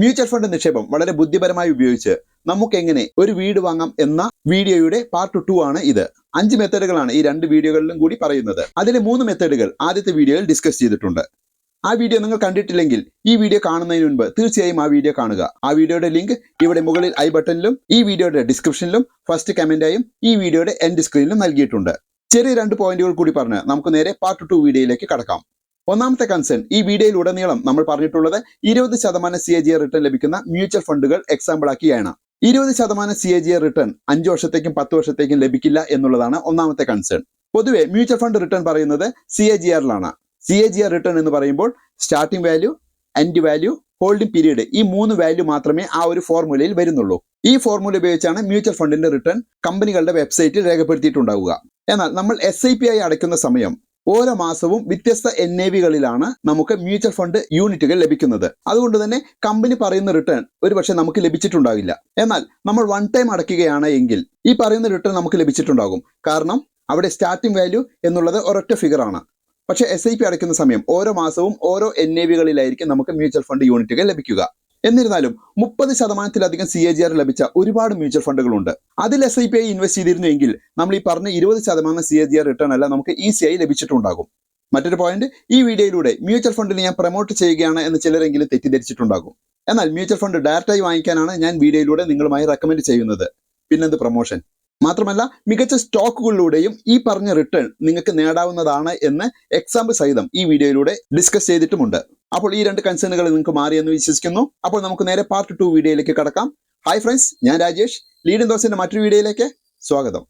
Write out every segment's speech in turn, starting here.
Mutual fund നിക്ഷേപം വളരെ ബുദ്ധിപരമായി ഉപയോഗിച്ച് നമുക്ക് എങ്ങനെ ഒരു വീട് വാങ്ങാം എന്ന വീഡിയോയുടെ പാർട്ട് ടു ആണ് ഇത്. അഞ്ച് മെത്തേഡുകളാണ് ഈ രണ്ട് വീഡിയോകളിലും കൂടി പറയുന്നത്. അതിലെ മൂന്ന് മെത്തേഡുകൾ ആദ്യത്തെ വീഡിയോയിൽ ഡിസ്കസ് ചെയ്തിട്ടുണ്ട്. ആ വീഡിയോ നിങ്ങൾ കണ്ടിട്ടില്ലെങ്കിൽ ഈ വീഡിയോ കാണുന്നതിന് മുൻപ് തീർച്ചയായും ആ വീഡിയോ കാണുക. ആ വീഡിയോയുടെ ലിങ്ക് ഇവിടെ മുകളിൽ ഐ ബട്ടണിലും ഈ വീഡിയോയുടെ ഡിസ്ക്രിപ്ഷനിലും ഫസ്റ്റ് കമന്റായും ഈ വീഡിയോയുടെ എൻഡ് സ്ക്രീനിലും നൽകിയിട്ടുണ്ട്. ചെറിയ രണ്ട് പോയിന്റുകൾ കൂടി പറഞ്ഞ് നമുക്ക് നേരെ പാർട്ട് ടു വീഡിയോയിലേക്ക് കടക്കാം. ഒന്നാമത്തെ കൺസേൺ ഈ വീഡിയോയിലുടനീളം നമ്മൾ പറഞ്ഞിട്ടുള്ളത് ഇരുപത് ശതമാനം സി എ ജി റിട്ടേൺ ലഭിക്കുന്ന മ്യൂച്വൽ ഫണ്ടുകൾ എക്സാമ്പിൾ ആക്കിയാണ്. ഇരുപത് ശതമാനം സി എ ജി റിട്ടേൺ അഞ്ച് വർഷത്തേക്കും പത്ത് വർഷത്തേക്കും ലഭിക്കില്ല എന്നുള്ളതാണ് ഒന്നാമത്തെ കൺസേൺ പൊതുവെ മ്യൂച്വൽ ഫണ്ട് റിട്ടേൺ പറയുന്നത് സി എ ജി ആറിലാണ് C A G R return എന്ന് പറയുമ്പോൾ starting value end value holding period ഈ മൂന്ന് വാല്യൂ മാത്രമേ ആ ഒരു ഫോർമുലയിൽ വരുന്നുള്ളൂ. ഈ ഫോർമുല ഉപയോഗിച്ചാണ് മ്യൂച്വൽ ഫണ്ടിന്റെ റിട്ടേൺ കമ്പനികളുടെ വെബ്സൈറ്റിൽ രേഖപ്പെടുത്തിയിട്ടുണ്ടാവുക. എന്നാൽ നമ്മൾ എസ് ഐ പി ആയി അടയ്ക്കുന്ന സമയം ഓരോ മാസവും വ്യത്യസ്ത എൻ എ വികളിലാണ് നമുക്ക് മ്യൂച്വൽ ഫണ്ട് യൂണിറ്റുകൾ ലഭിക്കുന്നത്. അതുകൊണ്ട് തന്നെ കമ്പനി പറയുന്ന റിട്ടേൺ ഒരുപക്ഷെ നമുക്ക് ലഭിച്ചിട്ടുണ്ടാവില്ല. എന്നാൽ നമ്മൾ വൺ ടൈം അടയ്ക്കുകയാണ് എങ്കിൽ ഈ പറയുന്ന റിട്ടേൺ നമുക്ക് ലഭിച്ചിട്ടുണ്ടാകും. കാരണം അവിടെ സ്റ്റാർട്ടിംഗ് വാല്യൂ എന്നുള്ളത് ഒരൊറ്റ ഫിഗർ ആണ്. പക്ഷേ എസ് ഐ പി അടയ്ക്കുന്ന സമയം ഓരോ മാസവും ഓരോ എൻ എ വികളിലായിരിക്കും നമുക്ക് മ്യൂച്വൽ ഫണ്ട് യൂണിറ്റുകൾ ലഭിക്കുക. എന്നിരുന്നാലും മുപ്പത് ശതമാനത്തിലധികം സി എ ജി ആർ ലഭിച്ച ഒരുപാട് മ്യൂച്വൽ ഫണ്ടുകളുണ്ട് അതിൽ S I P I invest ചെയ്തിരുന്നുവെങ്കിൽ നമ്മൾ ഈ പറഞ്ഞ ഇരുപത് ശതമാനം C A G R return അല്ല നമുക്ക് ഈസിയായി ലഭിച്ചിട്ടുണ്ടാകും. മറ്റൊരു പോയിന്റ് ഈ വീഡിയോയിലൂടെ മ്യൂച്വൽ ഫണ്ടിനെ ഞാൻ പ്രൊമോട്ട് ചെയ്യുകയാണ് എന്ന് ചിലരെങ്കിലും തെറ്റിദ്ധരിച്ചിട്ടുണ്ടാകും. എന്നാൽ മ്യൂച്വൽ ഫണ്ട് ഡയറക്റ്റായി വാങ്ങിക്കാനാണ് ഞാൻ വീഡിയോയിലൂടെ നിങ്ങളുമായി റെക്കമെൻഡ് ചെയ്യുന്നത്. പിന്നെന്ത് പ്രൊമോഷൻ മാത്രമല്ല മികച്ച സ്റ്റോക്കുകളിലൂടെയും ഈ പറഞ്ഞ റിട്ടേൺ നിങ്ങൾക്ക് നേടാവുന്നതാണ് എന്ന് എക്സാമ്പിൾ സഹിതം ഈ വീഡിയോയിലൂടെ ഡിസ്കസ് ചെയ്തിട്ടുമുണ്ട്. അപ്പോൾ ഈ രണ്ട് കൺസേണുകൾ നിങ്ങൾക്ക് മാറിയെന്ന് വിശ്വസിക്കുന്നു. അപ്പോൾ നമുക്ക് നേരെ പാർട്ട് ടു വീഡിയോയിലേക്ക് കടക്കാം. ഹായ് ഫ്രണ്ട്സ് ഞാൻ രാജേഷ്. ലീഡിംഗ് ദോസിന്റെ മറ്റൊരു വീഡിയോയിലേക്ക് സ്വാഗതം.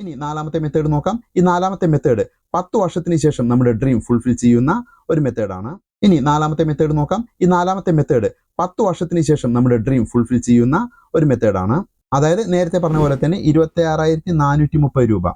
ഇനി നാലാമത്തെ മെത്തേഡ് നോക്കാം. ഈ നാലാമത്തെ മെത്തേഡ് പത്ത് വർഷത്തിന് ശേഷം നമ്മുടെ ഡ്രീം ഫുൾഫിൽ ചെയ്യുന്ന ഒരു മെത്തേഡാണ് ഇനി നാലാമത്തെ മെത്തേഡ് നോക്കാം. ഈ നാലാമത്തെ മെത്തേഡ് പത്ത് വർഷത്തിന് ശേഷം നമ്മുടെ ഡ്രീം ഫുൾഫിൽ ചെയ്യുന്ന ഒരു മെത്തേഡാണ് അതായത് നേരത്തെ പറഞ്ഞ പോലെ തന്നെ ഇരുപത്തി ആറായിരത്തി നാനൂറ്റി മുപ്പത് രൂപ.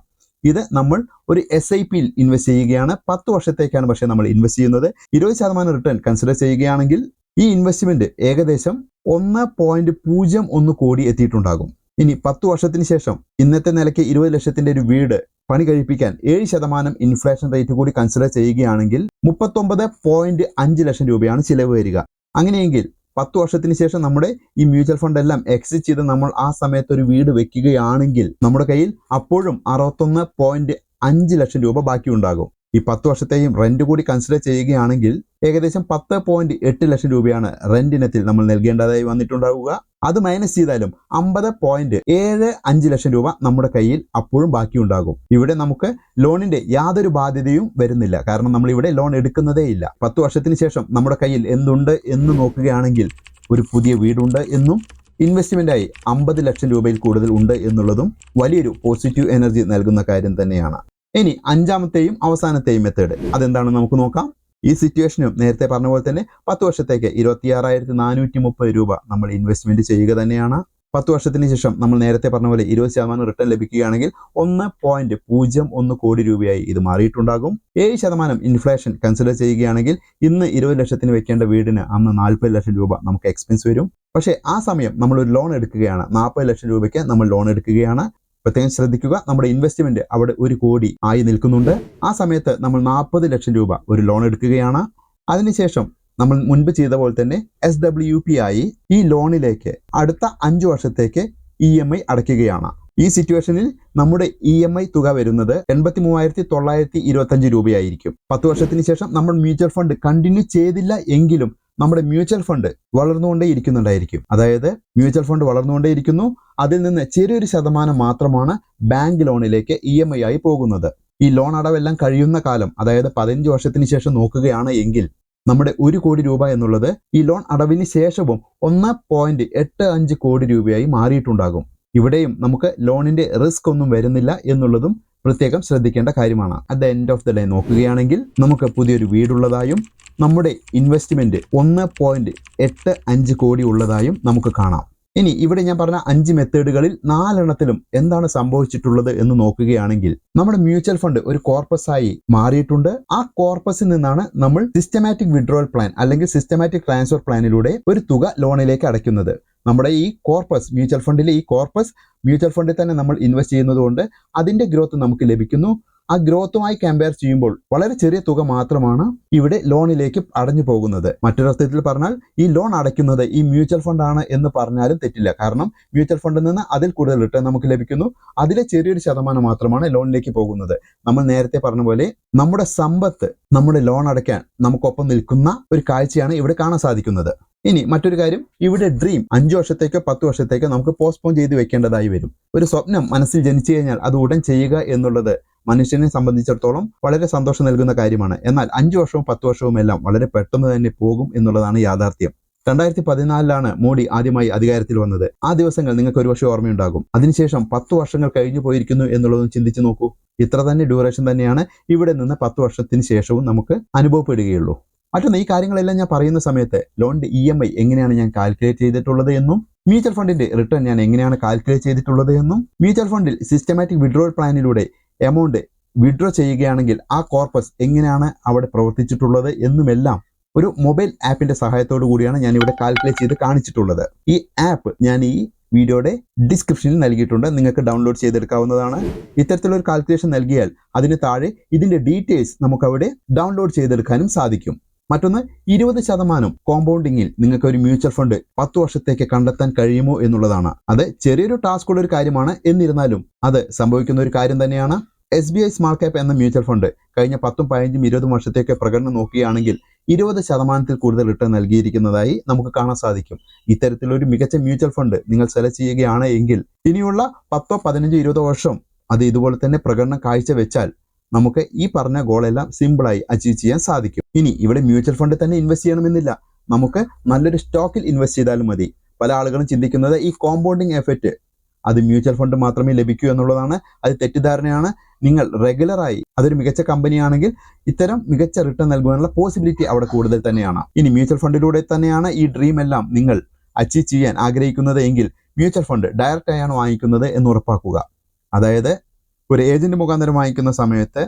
ഇത് നമ്മൾ ഒരു എസ് ഐ പിയിൽ ഇൻവെസ്റ്റ് ചെയ്യുകയാണ്. പത്ത് വർഷത്തേക്കാണ് പക്ഷേ നമ്മൾ ഇൻവെസ്റ്റ് ചെയ്യുന്നത്. ഇരുപത് ശതമാനം റിട്ടേൺ കൺസിഡർ ചെയ്യുകയാണെങ്കിൽ ഈ ഇൻവെസ്റ്റ്മെന്റ് ഏകദേശം ഒന്ന് പോയിന്റ് പൂജ്യം ഒന്ന് കോടി എത്തിയിട്ടുണ്ടാകും. ഇനി പത്ത് വർഷത്തിന് ശേഷം ഇന്നത്തെ നിലയ്ക്ക് ഇരുപത് ലക്ഷത്തിന്റെ ഒരു വീട് പണി കഴിപ്പിക്കാൻ ഏഴ് ശതമാനം ഇൻഫ്ലേഷൻ റേറ്റ് കൂടി കൺസിഡർ ചെയ്യുകയാണെങ്കിൽ മുപ്പത്തൊമ്പത് പോയിന്റ് അഞ്ച് ലക്ഷം രൂപയാണ് ചിലവ് വരിക. അങ്ങനെയെങ്കിൽ പത്ത് വർഷത്തിന് ശേഷം നമ്മുടെ ഈ മ്യൂച്വൽ ഫണ്ട് എല്ലാം എക്സിറ്റ് ചെയ്ത് നമ്മൾ ആ സമയത്ത് ഒരു വീട് വെക്കുകയാണെങ്കിൽ നമ്മുടെ കയ്യിൽ അപ്പോഴും അറുപത്തൊന്ന് പോയിന്റ് അഞ്ച് ലക്ഷം രൂപ ബാക്കിയുണ്ടാകും. ഈ പത്ത് വർഷത്തെയും റെന്റ് കൂടി കൺസിഡർ ചെയ്യുകയാണെങ്കിൽ ഏകദേശം പത്ത് പോയിന്റ് എട്ട് ലക്ഷം രൂപയാണ് റെന്റിനത്തിൽ നമ്മൾ നൽകേണ്ടതായി വന്നിട്ടുണ്ടാവുക. അത് മൈനസ് ചെയ്താലും അമ്പത് പോയിന്റ് ഏഴ് അഞ്ച് ലക്ഷം രൂപ നമ്മുടെ കയ്യിൽ അപ്പോഴും ബാക്കിയുണ്ടാകും. ഇവിടെ നമുക്ക് ലോണിന്റെ യാതൊരു ബാധ്യതയും വരുന്നില്ല. കാരണം നമ്മൾ ഇവിടെ ലോൺ എടുക്കുന്നതേ ഇല്ല. പത്ത് വർഷത്തിന് ശേഷം നമ്മുടെ കയ്യിൽ എന്തുണ്ട് എന്ന് നോക്കുകയാണെങ്കിൽ ഒരു പുതിയ വീടുണ്ട് എന്നും ഇൻവെസ്റ്റ്മെന്റായി അമ്പത് ലക്ഷം രൂപയിൽ കൂടുതൽ ഉണ്ട് എന്നുള്ളതും വലിയൊരു പോസിറ്റീവ് എനർജി നൽകുന്ന കാര്യം തന്നെയാണ്. ഇനി അഞ്ചാമത്തെയും അവസാനത്തെയും മെത്തേഡ് അതെന്താണ് നമുക്ക് നോക്കാം? ഈ സിറ്റുവേഷനും നേരത്തെ പറഞ്ഞ പോലെ തന്നെ പത്ത് വർഷത്തേക്ക് ഇരുപത്തിയാറായിരത്തി നാനൂറ്റി മുപ്പത് രൂപ നമ്മൾ ഇൻവെസ്റ്റ്മെന്റ് ചെയ്യുക തന്നെയാണ്. പത്ത് വർഷത്തിന് ശേഷം നമ്മൾ നേരത്തെ പറഞ്ഞ പോലെ ഇരുപത് ശതമാനം റിട്ടേൺ ലഭിക്കുകയാണെങ്കിൽ ഒന്ന് പോയിന്റ് പൂജ്യം ഒന്ന് കോടി രൂപയായി ഇത് മാറിയിട്ടുണ്ടാകും. ഏഴ് ശതമാനം ഇൻഫ്ലേഷൻ കൺസിഡർ ചെയ്യുകയാണെങ്കിൽ ഇന്ന് ഇരുപത് ലക്ഷത്തിന് വെക്കേണ്ട വീടിന് അന്ന് നാൽപ്പത് ലക്ഷം രൂപ നമുക്ക് എക്സ്പെൻസ് വരും. പക്ഷേ ആ സമയം നമ്മൾ ഒരു ലോൺ എടുക്കുകയാണ്. നാൽപ്പത് ലക്ഷം രൂപയ്ക്ക് നമ്മൾ ലോൺ എടുക്കുകയാണ്. പ്രത്യേകം ശ്രദ്ധിക്കുക. നമ്മുടെ ഇൻവെസ്റ്റ്മെന്റ് അവിടെ ഒരു കോടി ആയി നിൽക്കുന്നുണ്ട്. ആ സമയത്ത് നമ്മൾ നാൽപ്പത് ലക്ഷം രൂപ ഒരു ലോൺ എടുക്കുകയാണ്. അതിനുശേഷം നമ്മൾ മുൻപ് ചെയ്ത പോലെ തന്നെ എസ് ഡബ്ല്യു പി ആയി ഈ ലോണിലേക്ക് അടുത്ത അഞ്ചു വർഷത്തേക്ക് ഇ എം ഐ അടയ്ക്കുകയാണ്. ഈ സിറ്റുവേഷനിൽ നമ്മുടെ ഇ എം ഐ തുക വരുന്നത് എൺപത്തി മൂവായിരത്തി തൊള്ളായിരത്തി ഇരുപത്തഞ്ച് രൂപയായിരിക്കും. പത്ത് വർഷത്തിന് ശേഷം നമ്മൾ മ്യൂച്വൽ ഫണ്ട് കണ്ടിന്യൂ ചെയ്തില്ല എങ്കിലും നമ്മുടെ മ്യൂച്വൽ ഫണ്ട് വളർന്നുകൊണ്ടേ ഇരിക്കുന്നുണ്ടായിരിക്കും. അതായത് മ്യൂച്വൽ ഫണ്ട് വളർന്നുകൊണ്ടേ ഇരിക്കുന്നു. അതിൽ നിന്ന് ചെറിയൊരു ശതമാനം മാത്രമാണ് ബാങ്ക് ലോണിലേക്ക് ഇ എം ഐ ആയി പോകുന്നത്. ഈ ലോൺ അടവെല്ലാം കഴിയുന്ന കാലം അതായത് പതിനഞ്ച് വർഷത്തിന് ശേഷം നോക്കുകയാണ് എങ്കിൽ നമ്മുടെ ഒരു കോടി രൂപ എന്നുള്ളത് ഈ ലോൺ അടവിന് ശേഷവും ഒന്ന് പോയിന്റ് എട്ട് അഞ്ച് കോടി രൂപയായി മാറിയിട്ടുണ്ടാകും. ഇവിടെയും നമുക്ക് ലോണിന്റെ റിസ്ക് ഒന്നും വരുന്നില്ല എന്നുള്ളതും പ്രത്യേകം ശ്രദ്ധിക്കേണ്ട കാര്യമാണ്. At the end of the day നോക്കുകയാണെങ്കിൽ നമുക്ക് പുതിയൊരു വീടുള്ളതായും നമ്മുടെ ഇൻവെസ്റ്റ്മെന്റ് ഒന്ന് പോയിന്റ് എട്ട് അഞ്ച് കോടി ഉള്ളതായും നമുക്ക് കാണാം. ഇനി ഇവിടെ ഞാൻ പറഞ്ഞ അഞ്ച് മെത്തേഡുകളിൽ നാലെണ്ണത്തിലും എന്താണ് സംഭവിച്ചിട്ടുള്ളത് എന്ന് നോക്കുകയാണെങ്കിൽ നമ്മുടെ മ്യൂച്വൽ ഫണ്ട് ഒരു കോർപ്പസ് ആയി മാറിയിട്ടുണ്ട്. ആ കോർപ്പസിൽ നിന്നാണ് നമ്മൾ സിസ്റ്റമാറ്റിക് വിഡ്രോവൽ പ്ലാൻ അല്ലെങ്കിൽ സിസ്റ്റമാറ്റിക് ട്രാൻസ്ഫർ പ്ലാനിലൂടെ ഒരു തുക ലോണിലേക്ക് അടയ്ക്കുന്നത്. നമ്മുടെ ഈ കോർപ്പസ് മ്യൂച്വൽ ഫണ്ടിലെ ഈ കോർപ്പസ് മ്യൂച്വൽ ഫണ്ടിൽ തന്നെ നമ്മൾ ഇൻവെസ്റ്റ് ചെയ്യുന്നതുകൊണ്ട് അതിന്റെ ഗ്രോത്ത് നമുക്ക് ലഭിക്കുന്നു. ആ ഗ്രോത്തുമായി കമ്പയർ ചെയ്യുമ്പോൾ വളരെ ചെറിയ തുക മാത്രമാണ് ഇവിടെ ലോണിലേക്ക് അടഞ്ഞു പോകുന്നത്. മറ്റൊരർത്ഥത്തിൽ പറഞ്ഞാൽ ഈ ലോൺ അടയ്ക്കുന്നത് ഈ മ്യൂച്വൽ ഫണ്ടാണ് എന്ന് പറഞ്ഞാലും തെറ്റില്ല. കാരണം മ്യൂച്വൽ ഫണ്ടിൽ നിന്ന് അതിൽ കൂടുതൽ റിട്ടേൺ നമുക്ക് ലഭിക്കുന്നു. അതിലെ ചെറിയൊരു ശതമാനം മാത്രമാണ് ലോണിലേക്ക് പോകുന്നത്. നമ്മൾ നേരത്തെ പറഞ്ഞ പോലെ നമ്മുടെ സമ്പത്ത് നമ്മുടെ ലോൺ അടയ്ക്കാൻ നമുക്കൊപ്പം നിൽക്കുന്ന ഒരു കാഴ്ചയാണ് ഇവിടെ കാണാൻ സാധിക്കുന്നത്. ഇനി മറ്റൊരു കാര്യം ഇവിടെ ഡ്രീം അഞ്ചു വർഷത്തേക്കോ പത്ത് വർഷത്തേക്കോ നമുക്ക് പോസ്റ്റ്പോൺ ചെയ്ത് വെക്കേണ്ടതായി വരും. ഒരു സ്വപ്നം മനസ്സിൽ ജനിച്ചു കഴിഞ്ഞാൽ അത് ഉടൻ ചെയ്യുക എന്നുള്ളത് മനുഷ്യനെ സംബന്ധിച്ചിടത്തോളം വളരെ സന്തോഷം നൽകുന്ന കാര്യമാണ്. എന്നാൽ അഞ്ചു വർഷവും പത്ത് വർഷവും എല്ലാം വളരെ പെട്ടെന്ന് തന്നെ പോകും എന്നുള്ളതാണ് യാഥാർത്ഥ്യം. രണ്ടായിരത്തി പതിനാലിലാണ് മോഡി ആദ്യമായി അധികാരത്തിൽ വന്നത്. ആ ദിവസങ്ങൾ നിങ്ങൾക്ക് ഒരു വർഷം ഓർമ്മയുണ്ടാകും. അതിനുശേഷം പത്ത് വർഷങ്ങൾ കഴിഞ്ഞു പോയിരിക്കുന്നു എന്നുള്ളതും ചിന്തിച്ചു നോക്കൂ. ഇത്ര തന്നെ ഡ്യൂറേഷൻ തന്നെയാണ് ഇവിടെ നിന്ന് പത്ത് വർഷത്തിന് ശേഷവും നമുക്ക് അനുഭവപ്പെടുകയുള്ളൂ. മറ്റൊന്ന് ഈ കാര്യങ്ങളെല്ലാം ഞാൻ പറയുന്ന സമയത്ത് ലോണിന്റെ ഇ എം ഐ എങ്ങനെയാണ് ഞാൻ കാൽക്കുലേറ്റ് ചെയ്തിട്ടുള്ളത് എന്നും മ്യൂച്വൽ ഫണ്ടിന്റെ റിട്ടേൺ ഞാൻ എങ്ങനെയാണ് കാൽക്കുലേറ്റ് ചെയ്തിട്ടുള്ളത് എന്നും മ്യൂച്വൽ ഫണ്ടിൽ സിസ്റ്റമാറ്റിക് വിഡ്രോൾ പ്ലാനിലൂടെ എമൗണ്ട് വിഡ്രോ ചെയ്യുകയാണെങ്കിൽ ആ കോർപ്പസ് എങ്ങനെയാണ് അവിടെ പ്രവർത്തിച്ചിട്ടുള്ളത് എന്നുമെല്ലാം ഒരു മൊബൈൽ ആപ്പിന്റെ സഹായത്തോടു കൂടിയാണ് ഞാൻ ഇവിടെ കാൽക്കുലേറ്റ് ചെയ്ത് കാണിച്ചിട്ടുള്ളത്. ഈ ആപ്പ് ഞാൻ ഈ വീഡിയോയുടെ ഡിസ്ക്രിപ്ഷനിൽ നൽകിയിട്ടുണ്ട്. നിങ്ങൾക്ക് ഡൗൺലോഡ് ചെയ്തെടുക്കാവുന്നതാണ്. ഇത്തരത്തിലൊരു കാൽക്കുലേഷൻ നൽകിയാൽ അതിന് താഴെ ഇതിന്റെ ഡീറ്റെയിൽസ് നമുക്ക് അവിടെ ഡൗൺലോഡ് ചെയ്തെടുക്കാനും സാധിക്കും. മറ്റൊന്ന് ഇരുപത് ശതമാനം കോമ്പൗണ്ടിങ്ങിൽ നിങ്ങൾക്ക് ഒരു മ്യൂച്വൽ ഫണ്ട് പത്ത് വർഷത്തേക്ക് കണ്ടെത്താൻ കഴിയുമോ എന്നുള്ളതാണ്. അത് ചെറിയൊരു ടാസ്ക് ഉള്ള ഒരു കാര്യമാണ് എന്നിരുന്നാലും അത് സംഭവിക്കുന്ന ഒരു കാര്യം തന്നെയാണ്. S B I small cap എന്ന മ്യൂച്വൽ ഫണ്ട് കഴിഞ്ഞ പത്തും പതിനഞ്ചും ഇരുപതും വർഷത്തേക്ക് പ്രകടനം നോക്കുകയാണെങ്കിൽ ഇരുപത് ശതമാനത്തിൽ കൂടുതൽ റിട്ടേൺ നൽകിയിരിക്കുന്നതായി നമുക്ക് കാണാൻ സാധിക്കും. ഇത്തരത്തിലൊരു മികച്ച മ്യൂച്വൽ ഫണ്ട് നിങ്ങൾ സെലക്ട് ചെയ്യുകയാണ് എങ്കിൽ ഇനിയുള്ള പത്തോ പതിനഞ്ചോ ഇരുപതോ വർഷം അത് ഇതുപോലെ തന്നെ പ്രകടനം കാഴ്ചവെച്ചാൽ നമുക്ക് ഈ പറഞ്ഞ ഗോളെല്ലാം സിമ്പിളായി അച്ചീവ് ചെയ്യാൻ സാധിക്കും. ഇനി ഇവിടെ മ്യൂച്വൽ ഫണ്ട് തന്നെ ഇൻവെസ്റ്റ് ചെയ്യണമെന്നില്ല. നമുക്ക് നല്ലൊരു സ്റ്റോക്കിൽ ഇൻവെസ്റ്റ് ചെയ്താലും മതി. പല ആളുകളും ചിന്തിക്കുന്നത് ഈ കോമ്പൗണ്ടിങ് എഫക്റ്റ് അത് മ്യൂച്വൽ ഫണ്ട് മാത്രമേ ലഭിക്കൂ എന്നുള്ളതാണ്. അത് തെറ്റിദ്ധാരണയാണ്. നിങ്ങൾ റെഗുലറായി അതൊരു മികച്ച കമ്പനിയാണെങ്കിൽ ഇത്തരം മികച്ച റിട്ടേൺ നൽകുവാനുള്ള പോസിബിലിറ്റി അവിടെ കൂടുതൽ തന്നെയാണ്. ഇനി മ്യൂച്വൽ ഫണ്ടിലൂടെ തന്നെയാണ് ഈ ഡ്രീം എല്ലാം നിങ്ങൾ അച്ചീവ് ചെയ്യാൻ ആഗ്രഹിക്കുന്നത് എങ്കിൽ മ്യൂച്വൽ ഫണ്ട് ഡയറക്റ്റ് ആയാണ് വാങ്ങിക്കുന്നത് എന്ന് ഉറപ്പാക്കുക. അതായത് ഒരു ഏജന്റ് മുഖാന്തരം വാങ്ങിക്കുന്ന സമയത്ത്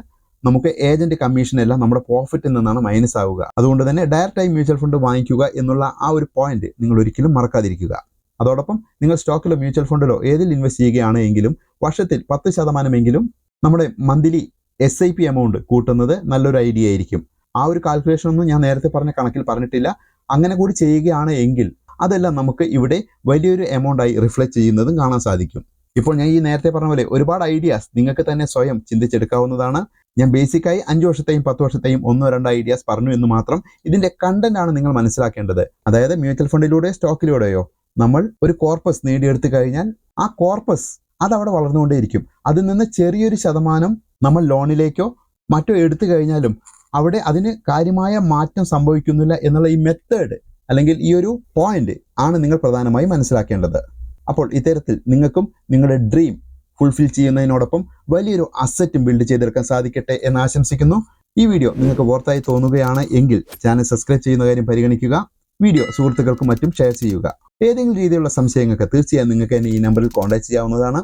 നമുക്ക് ഏജന്റ് കമ്മീഷൻ എല്ലാം നമ്മുടെ പ്രോഫിറ്റിൽ നിന്നാണ് മൈനസ് ആവുക. അതുകൊണ്ട് തന്നെ ഡയറക്റ്റായി മ്യൂച്വൽ ഫണ്ട് വാങ്ങിക്കുക എന്നുള്ള ആ ഒരു പോയിന്റ് നിങ്ങൾ ഒരിക്കലും മറക്കാതിരിക്കുക. അതോടൊപ്പം നിങ്ങൾ സ്റ്റോക്കിലോ മ്യൂച്വൽ ഫണ്ടിലോ ഏതിൽ ഇൻവെസ്റ്റ് ചെയ്യുകയാണ് എങ്കിലും വർഷത്തിൽ പത്ത് ശതമാനമെങ്കിലും നമ്മുടെ monthly S I P amount കൂട്ടുന്നത് നല്ലൊരു ഐഡിയ ആയിരിക്കും. ആ ഒരു കാൽക്കുലേഷൻ ഒന്നും ഞാൻ നേരത്തെ പറഞ്ഞ കണക്കിൽ പറഞ്ഞിട്ടില്ല. അങ്ങനെ കൂടി ചെയ്യുകയാണ് എങ്കിൽ അതെല്ലാം നമുക്ക് ഇവിടെ വലിയൊരു എമൗണ്ടായി റിഫ്ലക്ട് ചെയ്യുന്നതും കാണാൻ സാധിക്കും. ഇപ്പോൾ ഞാൻ ഈ നേരത്തെ പറഞ്ഞ പോലെ ഒരുപാട് ഐഡിയാസ് നിങ്ങൾക്ക് തന്നെ സ്വയം ചിന്തിച്ചെടുക്കാവുന്നതാണ്. ഞാൻ ബേസിക്കായി അഞ്ച് വർഷത്തെയും പത്ത് വർഷത്തെയും ഒന്നോ രണ്ടോ ഐഡിയാസ് പറഞ്ഞു എന്ന് മാത്രം ഇതിന്റെ കണ്ടന്റ് ആണ് നിങ്ങൾ മനസ്സിലാക്കേണ്ടത്. അതായത് മ്യൂച്വൽ ഫണ്ടിലൂടെ സ്റ്റോക്കിലൂടെയോ നമ്മൾ ഒരു കോർപ്പസ് നേടിയെടുത്തു കഴിഞ്ഞാൽ ആ കോർപ്പസ് അത് അവിടെ വളർന്നുകൊണ്ടേയിരിക്കും. അതിൽ നിന്ന് ചെറിയൊരു ശതമാനം നമ്മൾ ലോണിലേക്കോ മറ്റോ എടുത്തു കഴിഞ്ഞാലും അവിടെ അതിന് കാര്യമായ മാറ്റം സംഭവിക്കുന്നില്ല എന്നുള്ള ഈ മെത്തേഡ് അല്ലെങ്കിൽ ഈ ഒരു പോയിന്റ് ആണ് നിങ്ങൾ പ്രധാനമായും മനസ്സിലാക്കേണ്ടത്. അപ്പോൾ ഇത്തരത്തിൽ നിങ്ങൾക്കും നിങ്ങളുടെ ഡ്രീം ഫുൾഫിൽ ചെയ്യുന്നതിനോടൊപ്പം വലിയൊരു അസറ്റും ബിൽഡ് ചെയ്തെടുക്കാൻ സാധിക്കട്ടെ എന്ന് ആശംസിക്കുന്നു. ഈ വീഡിയോ നിങ്ങൾക്ക് വോർത്തായി തോന്നുകയാണ് എങ്കിൽ ചാനൽ സബ്സ്ക്രൈബ് ചെയ്യുന്ന കാര്യം പരിഗണിക്കുക. വീഡിയോ സുഹൃത്തുക്കൾക്കും മറ്റും ഷെയർ ചെയ്യുക. ഏതെങ്കിലും രീതിയിലുള്ള സംശയങ്ങൾക്ക് തീർച്ചയായും നിങ്ങൾക്ക് എന്നെ ഈ നമ്പറിൽ കോൺടാക്ട് ചെയ്യാവുന്നതാണ്.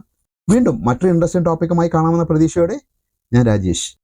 വീണ്ടും മറ്റൊരു ഇൻട്രസ്റ്റിംഗ് ടോപ്പിക്കുമായി കാണാമെന്ന പ്രതീക്ഷയോടെ ഞാൻ രാജേഷ്.